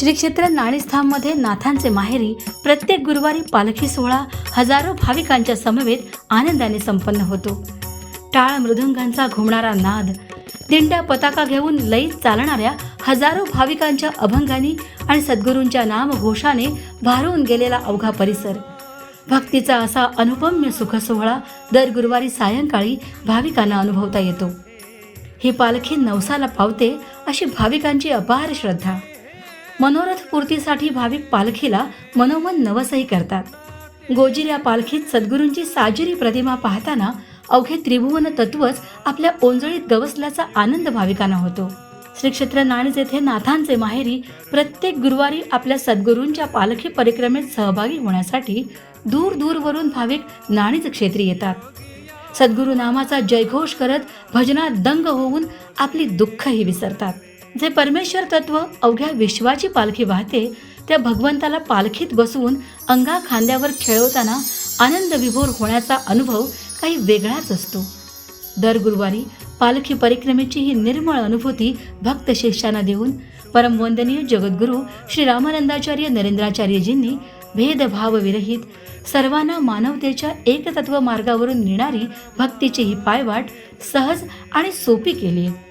श्री क्षेत्र नाणीस्थानमध्ये नाथांचे माहेरी प्रत्येक गुरुवारी पालखी सोहळा हजारो भाविकांच्या समवेत आनंदाने संपन्न होतो. टाळ मृदुंगांचा घुमणारा नाद दिंड्या पताका घेऊन लईत चालणाऱ्या हजारो भाविकांच्या अभंगांनी आणि सद्गुरूंच्या नामघोषाने भारून गेलेला अवघा परिसर. भक्तीचा असा अनुपम्य सुखसोहळा दर गुरुवारी सायंकाळी भाविकांना अनुभवता येतो. ही पालखी नवसाला पावते अशी भाविकांची अपार श्रद्धा. मनोरथ पूर्तीसाठी भाविक पालखीला मनोमन नवसही करतात. गोजीर या पालखीत सद्गुरूंची साजिरी प्रतिमा पाहताना अवघे त्रिभुवन तत्वच आपल्या ओंजळीत गवसल्याचा आनंद भाविकांना होतो. श्रीक्षेत्र नाणीज येथे नाथांचे माहेरी प्रत्येक गुरुवारी आपल्या सद्गुरूंच्या पालखी परिक्रमेत सहभागी होण्यासाठी दूर दूरवरून भाविक नाणीज क्षेत्री येतात. सद्गुरू नामाचा जयघोष करत भजनात दंग होऊन आपली दुःखही विसरतात. जे परमेश्वर तत्व अवघ्या विश्वाची पालखी वाहते त्या भगवंताला पालखीत बसवून अंगा खांद्यावर खेळवताना आनंद विभोर होण्याचा अनुभव काही वेगळाच असतो. दर गुरुवारी पालखी परिक्रमेची ही निर्मळ अनुभूती भक्त शिष्यांना देऊन परमवंदनीय जगद्गुरू श्री रामानंदाचार्य नरेंद्राचार्यजींनी भेदभाव विरहित सर्वांना मानवतेच्या एकतत्व मार्गावरून नेणारी भक्तीची ही पायवाट सहज आणि सोपी केली आहे.